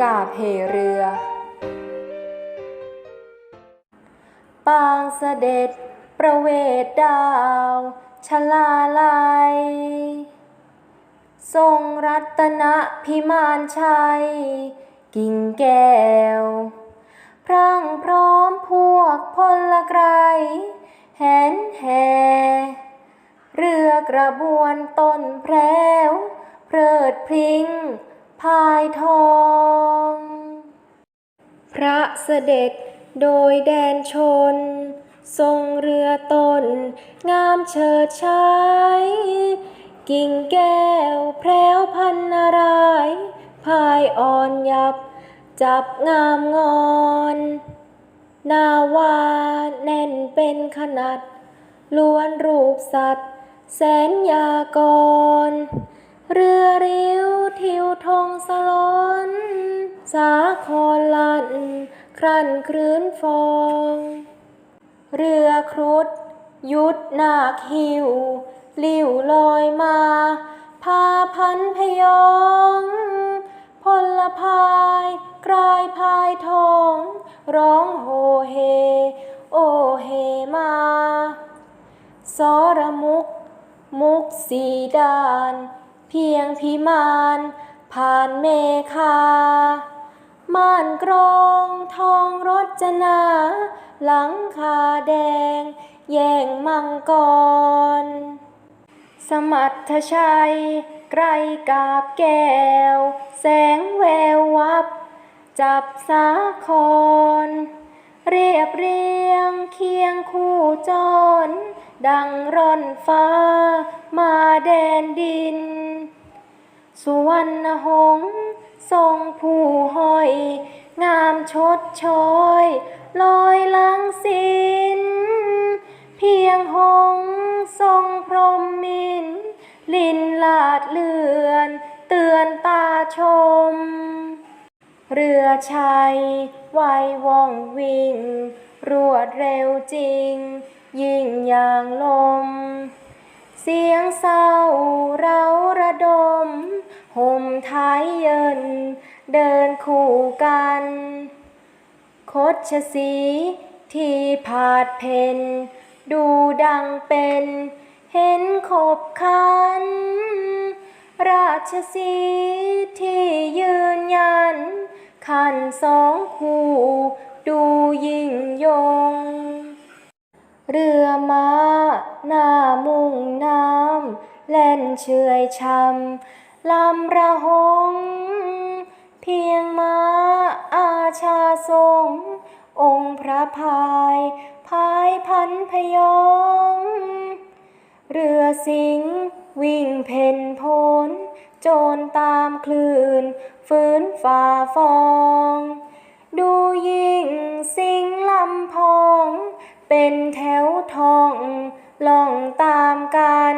กาบเหเรือ ปางเสด็จประเวทดาวชลาลัย ทรงรัตนพิมานชัย กิ่งแก้ว พรั่งพร้อมพวกพลไกรแหนแห่เรือกระบวนต้นแพรวเพลิดพริ้ง พายทอง พระเสด็จโดยแดนชน ทรงเรือตน งามเฉิดฉาย กิ่งแก้วแพรวพันนารายพายอ่อนยับ จับงามงอน นาวาแน่นเป็นขนาดล้วนรูปสัตว์ แสนยากร เรือริ้วทิวทองสลอนสาครลันครันครื้นฟอง เรือครุฑยุดนาคหิวลิ้วลอยมา พาพันพยองพลพายกลายพายทอง ร้องโฮเฮ โอเฮมา สรมุก มุกสีดาน เพียงพิมานผ่านเมฆาม่านกรองทองรจนา หลังคาแดง แย่งมังกร สมัทชัย ไกรกาบแก้ว แสงแวววับ จับสาคร เรียบเรียงเคียงคู่จร ดังร่อนฟ้ามาแดนดิน สุวรรณหงส์ทรงผู้ห้อย งามชดชอยลอยลังสินเพียงหงส์ทรงพรมมิน ลินลาดเลือน เตือนตาชม เรือชัยไวว่องวิ่ง รวดเร็วจริง ยิ่งอย่างลม เสียงเศร้าเราระดม ห่มท้ายเยิน เดินคู่กัน คดชสีที่ผาดเพนดูดังเป็น เห็นขบคัน ราชสีที่ยืนยัน ขันสองคู่ ดูยิ่งยง เรือม้าหน้ามุ่งน้ำ แล่นเฉอยชำ ลำระหง เพียงมาอาชาทรง องค์พระพายพายพันพยอง เรือสิงห์วิ่งเพ่นพ้นโจรตามคลื่นฟื้นฝ่าฟอง ดูยิ่งสิงลำพอง เป็นแถวทองล่องตามกัน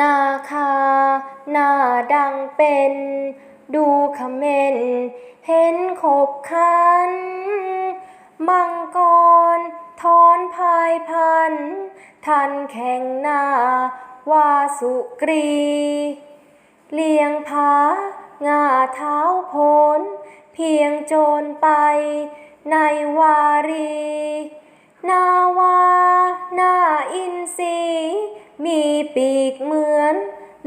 นาคา หน้าดังเป็น ดูเขม็นเห็นขบคัน มังกรทอนพายพัน ทันแข่งหน้าวาสุกรี เลียงผางาเท้าโพนเพียงโจรไปในวารี นาวา นาอินทรีมีปีกเหมือน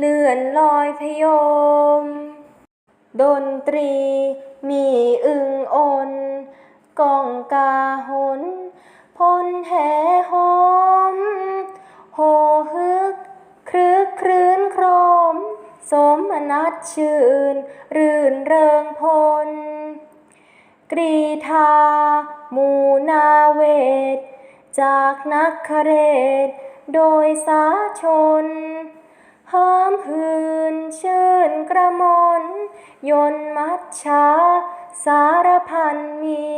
เลื่อนลอยพยม ดนตรีมีอึงอนกองกาหนพลแห่หอม โหฮึก ครึกครื้นโครม สมนัดชื่น รื่นเริงพล กรีธาหมูนาเวท จากนักขเรศโดยสาชน หอมหืนชื่นกระมนยนต์มัชชาสารพันมี